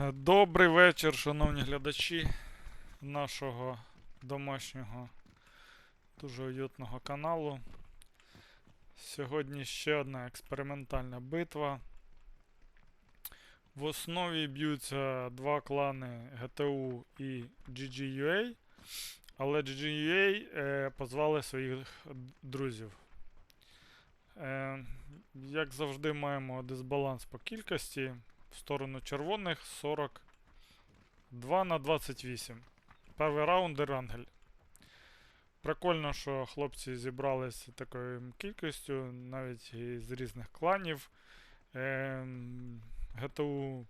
Добрий вечір, шановні глядачі нашого домашнього дуже уютного каналу. Сьогодні ще одна експериментальна битва. В основі б'ються два клани GTU і GGUA, але GGUA е, позвали своїх друзів. Е, як завжди, маємо дисбаланс по кількості. Сторону червоних 42 на 28. Перший раунд Ерангель. Прикольно, що хлопці зібралися такою кількістю, навіть із різних кланів. Ем, ГТУ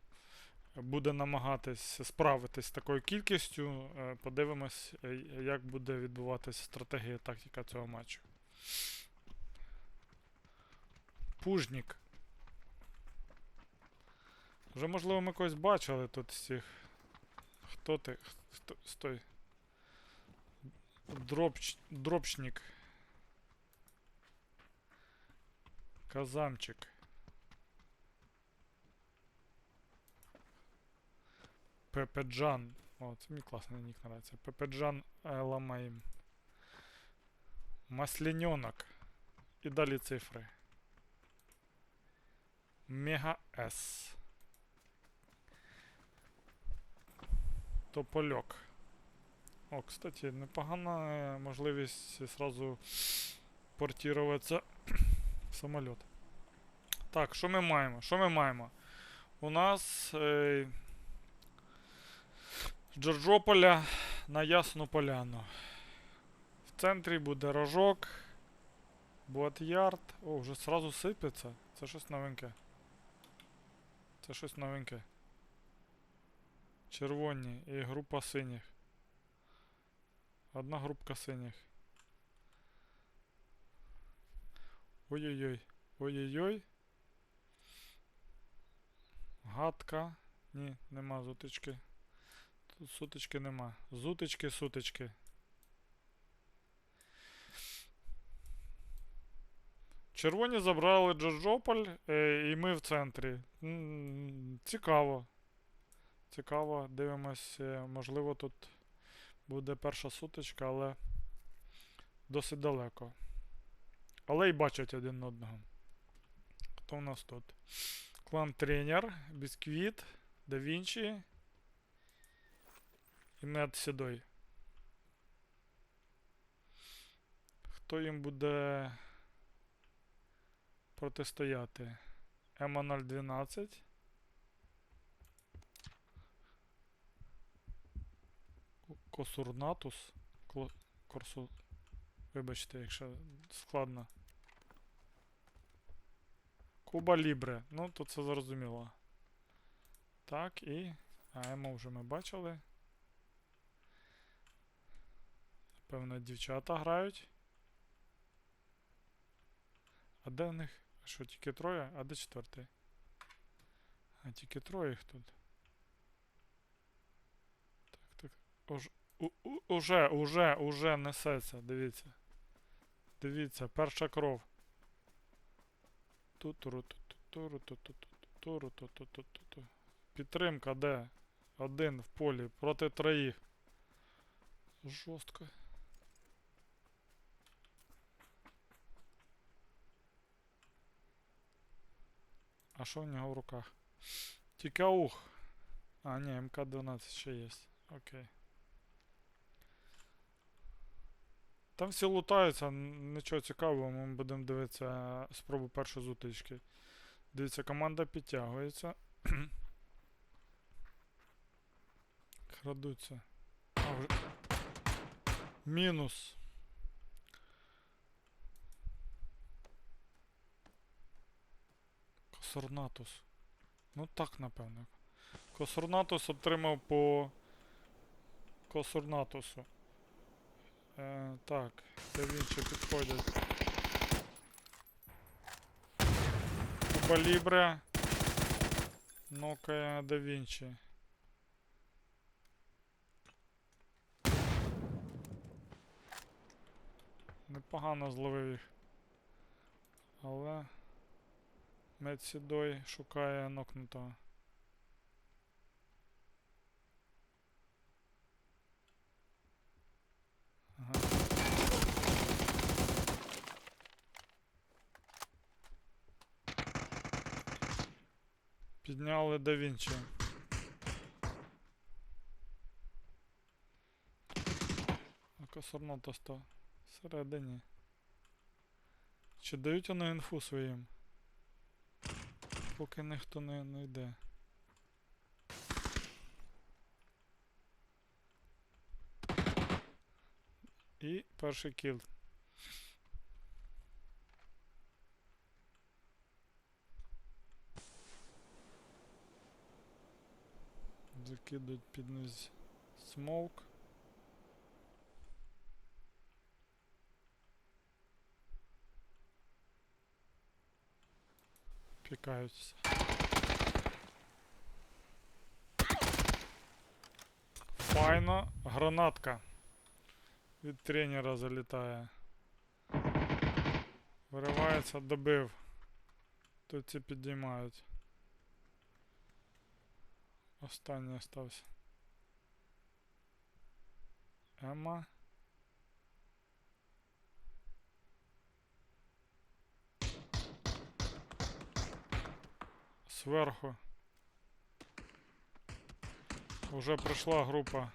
буде намагатись справитись з такою кількістю. Е, Подивимось, е, як буде відбуватися стратегія тактика цього матчу. Пужнік. Вже, можливо, ми когось бачили тут цих. Хто ти? Хто? Стой. Дропч... Дропчник. Казамчик. Пепеджан. О, це мені класний нік нравится. Пепеджан Ламаїм. Масляненок. І далі цифри. Мега С. Топольок. О, кстати, непогана можливість сразу портироваться в самоліт. Так, що ми маємо? Що ми маємо? У нас е, з Джорджополя на Ясну Поляну. В центрі буде рожок. Буат-ярд. О, вже сразу сипеться. Це щось новеньке. Це щось новеньке. Червоні і група синіх. Одна групка синіх. Ой-ой-ой. Ой-ой-ой. Гадка. Ні, нема зутички. Тут сутички нема. Зутички, сутички. Червоні забрали Джорджополь, е, і ми в центрі. Цікаво цікаво. Дивимось, е, можливо, тут буде перша сутичка, але досить далеко. Але й бачать один одного. Хто в нас тут? Клан тренер, бісквіт, да Вінчі і Нед Сідой. Хто їм буде протистояти? М012. Косурнатус. Корсу... Вибачте, якщо складно. Куба Лібре. Ну, тут це зрозуміло. Так, і. А, Емо вже ми бачили. Напевно, дівчата грають. А де в них? Що, тільки троє? А де четвертий? А тільки троє їх тут. Так, так. Уж, у, уже, уже, уже несеться, дивіться. Дивіться, перша кров. Підтримка де? Один в полі проти троїх. Жорстко. А що в нього в руках? Тільки аух. А, ні, МК-12 ще є. Окей. Там всі лутаються, нічого цікавого, ми будемо дивитися спробу першої зустрічки. Дивіться, команда підтягується. Крадуться. А, вже... Мінус. Косорнатус. Ну так, напевно. Косорнатус отримав по Косорнатусу. Е, так, це він ще підходять. Куба. Нокає Да Вінчі. Непогано зловив їх. Але Медсідой шукає нокнутого. Підняли Да Вінчі. А косорнота сто. Всередині. Чи дають вони інфу своїм? Поки ніхто не, не йде. І перший кіл. Закидують під низ смоук. Пікаються. Файно, гранатка. Від тренера залітає. Виривається, добив. Тут ці підіймають. Останній остався. Ема. Сверху. Уже прийшла група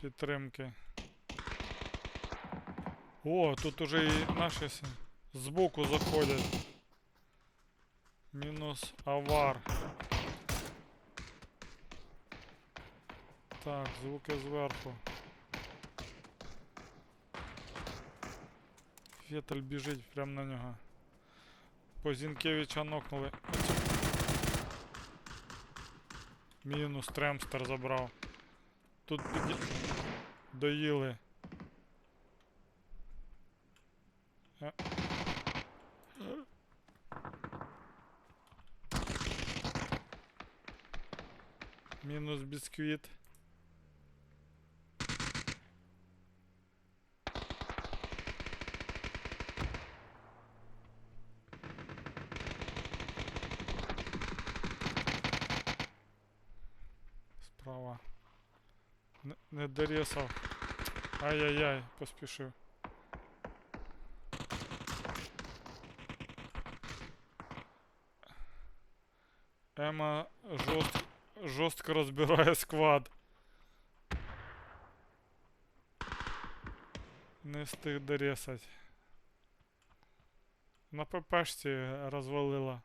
підтримки. О, тут уже і наші збоку заходять. Мінус авар. Так, звуки зверху. Фетель біжить прямо на нього. Позінкевича нокнули. Мінус тремстер забрав. Тут піді... доїли. Е. Мінус бісквіт. Справа. Не, не дорісав. Ай-яй-яй, поспішив. Ема жорст, жорстко розбирає сквад. Не встиг дорісать. На ППшці розвалила.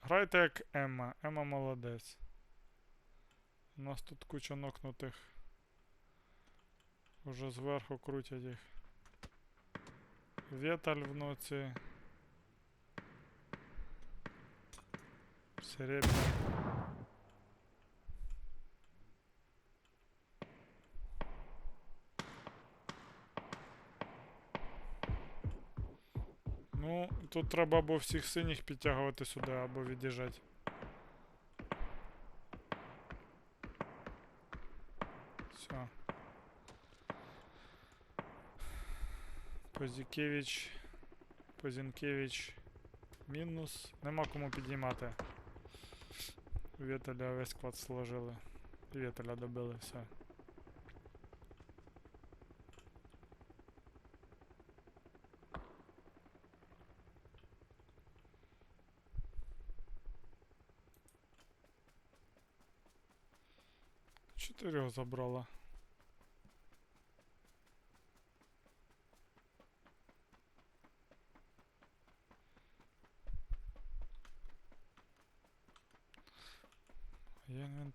Грайте як Емма. Емма молодець. У нас тут куча нокнутих. Уже зверху крутять їх. Віталь в ноці. Серебря. Ну, тут треба або всіх синіх підтягувати сюди, або від'їжджати. Все. Позікевич. Позінкевич. Мінус. Нема кому піднімати. Віталя весь склад сложили. Віталя добили, все. Чотирьох забрала.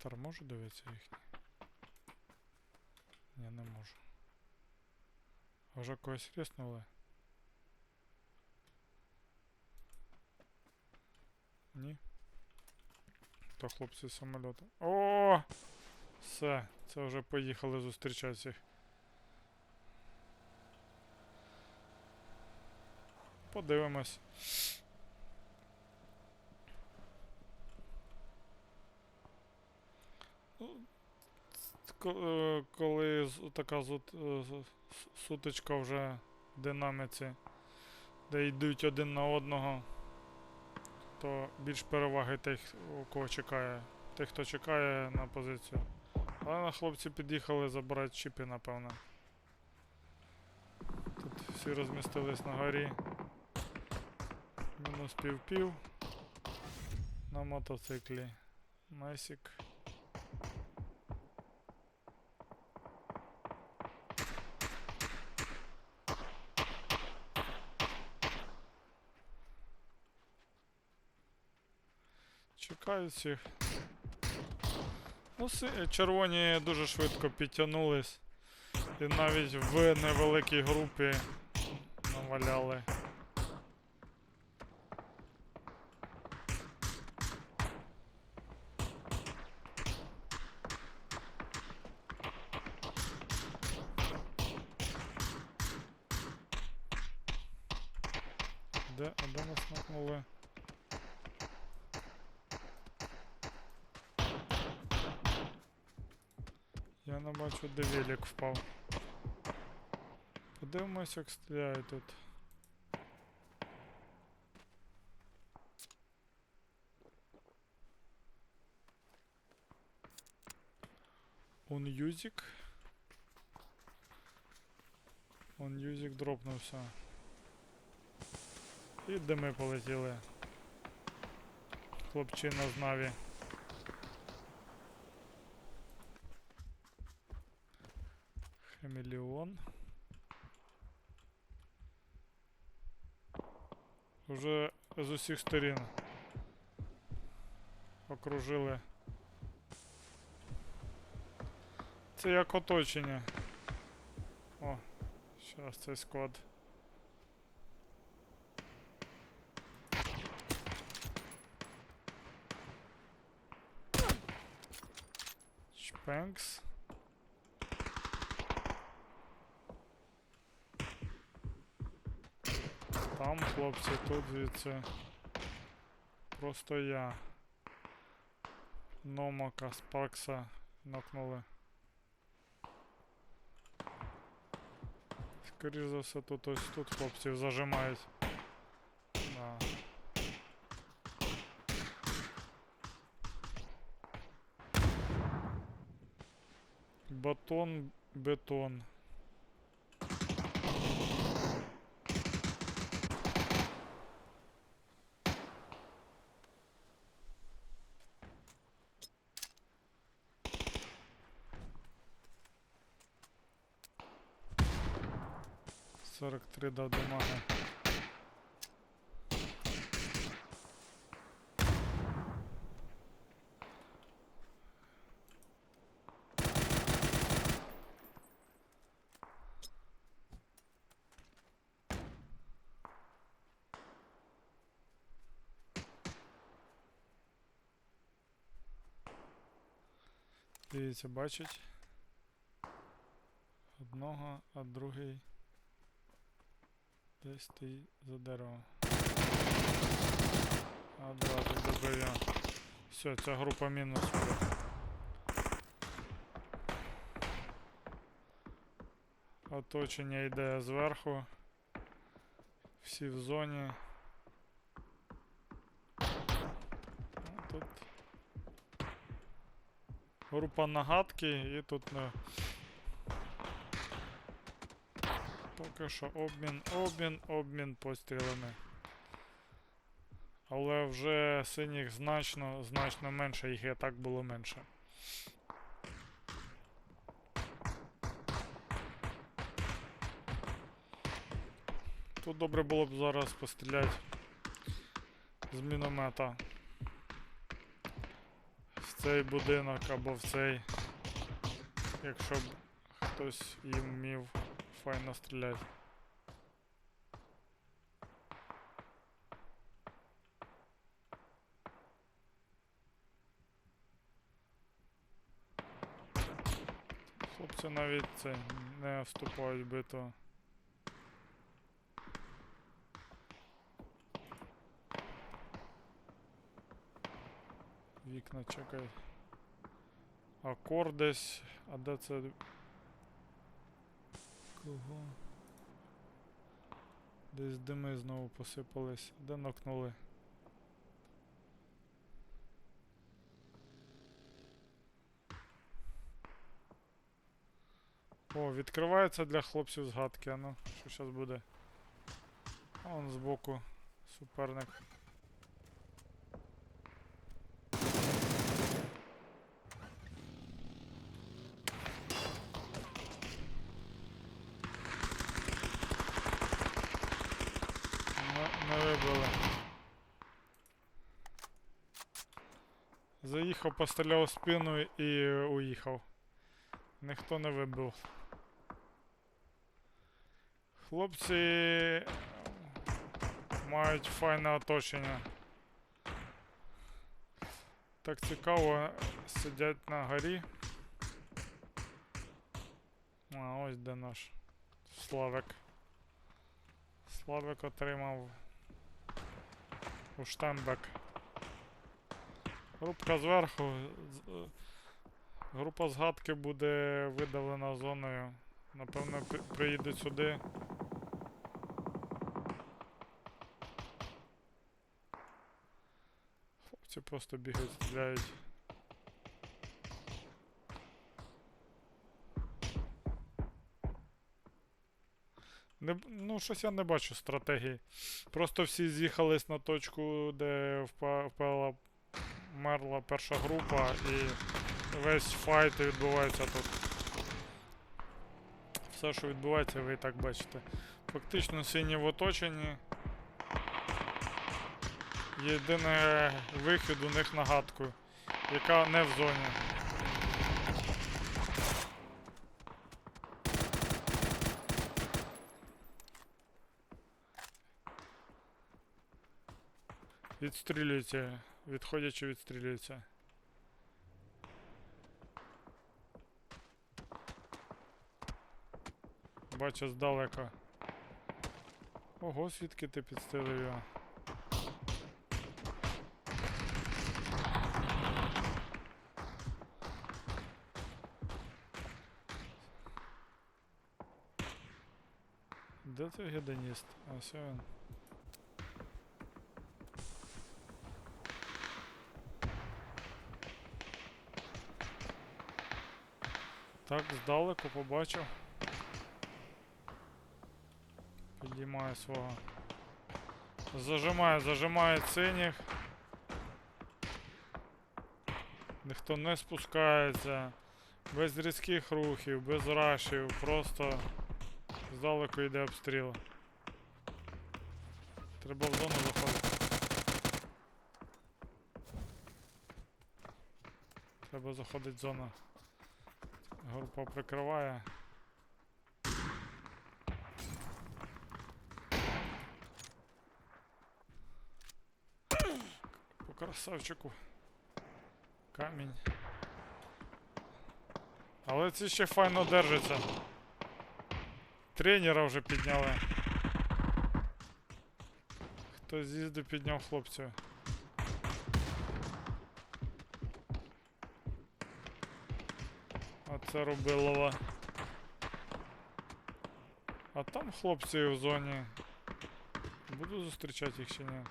інвентар можу дивитися їхній? Ні, не можу. А Вже когось ріснули? Ні. То хлопці з самольоту. О! Все, це вже поїхали зустрічатися. їх. Подивимось. Коли така е, сутичка вже в динаміці, де йдуть один на одного, то більш переваги тих, у кого чекає. Тих, хто чекає на позицію. Але на хлопці під'їхали забирати чіпи, напевно. Тут всі розмістились на горі. Мінус пів-пів. На мотоциклі. Насік. Чекаю всіх. Ну, червоні дуже швидко підтягнулись. І навіть в невеликій групі наваляли. Де, а де нас накнули? Я не бачу, де велик впав. Подивимось, як стріляють тут. Он юзик. Он юзик дропнувся. І дими полетіли. Хлопчина з Наві. Уже з усіх сторін окружили. Це як оточення. О, зараз цей склад. Шпенкс. хлопці, тут звідси. Просто я. Номака, Спаркса нокнули. Скоріше за все, тут ось тут хлопців зажимають. Да. Батон, бетон. Сорок три дав дамага. Дивіться, бачить. Одного, а другий десь стоїть за деревом. А, да, тут добив я. Все, ця група мінус буде. Оточення йде зверху. Всі в зоні. Ну, Тут група нагадки і тут не. Поки що обмін, обмін, обмін пострілами. Але вже синіх значно, значно менше, їх і так було менше. Тут добре було б зараз постріляти з міномета в цей будинок або в цей, якщо б хтось їм вмів файно стріляти. Хлопці навіть це не вступають в битву. Вікна чекай. Акор десь. А де це? Кого? Десь дими знову посипались. Де нокнули? О, відкривається для хлопців згадки, а ну, що зараз буде? А он збоку суперник. Заїхав, постріляв спину і уїхав. Ніхто не вибив. Хлопці мають файне оточення. Так цікаво, сидять на горі. А, ось де наш Славик. Славик отримав у Штембек. Групка зверху. е, Група згадки буде видалена зоною. Напевно, при- приїдуть сюди. Хлопці просто бігають, стріляють. Не, ну, щось я не бачу стратегії. Просто всі з'їхались на точку, де впа- впала мерла перша група і весь файт відбувається тут. Все, що відбувається, ви і так бачите. Фактично сині в оточенні. Єдиний вихід у них нагадку, яка не в зоні. Відстрілюється, відходячи відстрілюється. Бачу здалека. Ого, звідки ти підстрелив його? Де ти гедоніст? А все він. Так, здалеку побачив. Підіймає свого. Зажимає, зажимає синіх. Ніхто не спускається. Без різких рухів, без рашів, просто здалеку йде обстріл. Треба в зону заходити. Треба заходити в зону. Група прикриває. По красавчику. Камінь. Але ці ще файно держаться. Тренера вже підняли. Хтось з'їздив підняв хлопців. А це. А там хлопці в зоні. Буду зустрічати їх чи ні.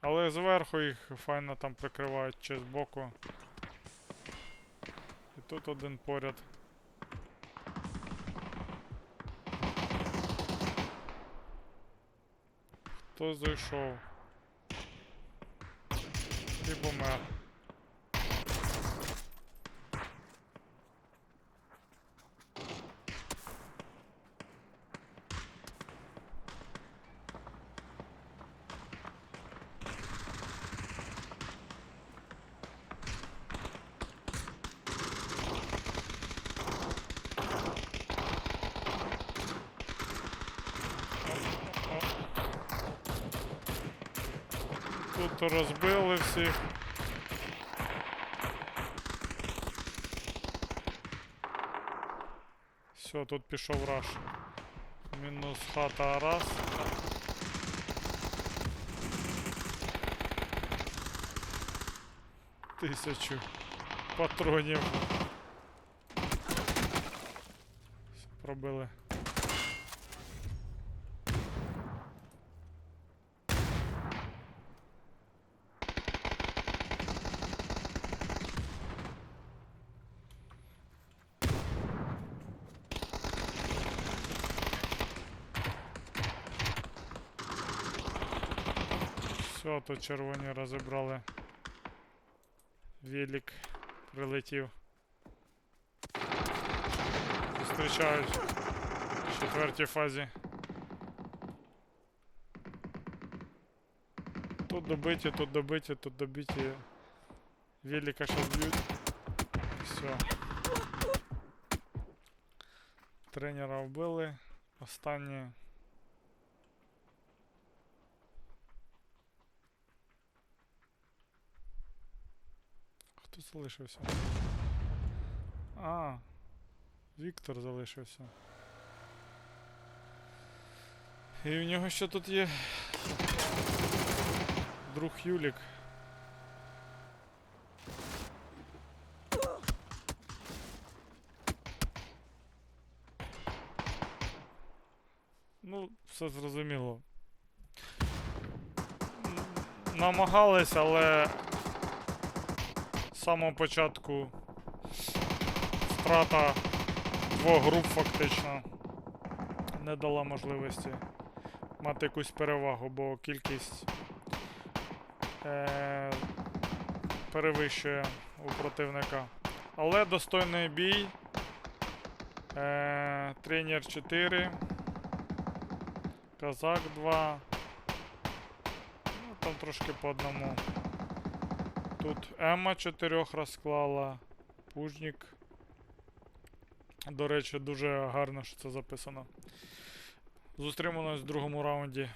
Але зверху їх файно там прикривають чи збоку. І тут один поряд. Хто зайшов? І помер. Тут розбили всіх. Все, тут пішов раш. Мінус хата раз. Тисячу патронів. Пробили. Все, тут червоні розібрали. Велик прилетів. Зустрічають в четвертій фазі. Тут добиті, тут добиті, тут добиті. Велика щас б'ють. Все. Тренера вбили. Останнє. Хто залишився? А, Віктор залишився. І в нього ще тут є друг Юлік. Ну, все зрозуміло. Намагались, але самого початку втрата двох груп фактично не дала можливості мати якусь перевагу, бо кількість е- перевищує у противника. Але достойний бій. Е- тренер 4. Казак 2. Ну, там трошки по одному. Тут Емма 4 розклала. Пужнік. До речі, дуже гарно, що це записано. Зустрінемось в другому раунді.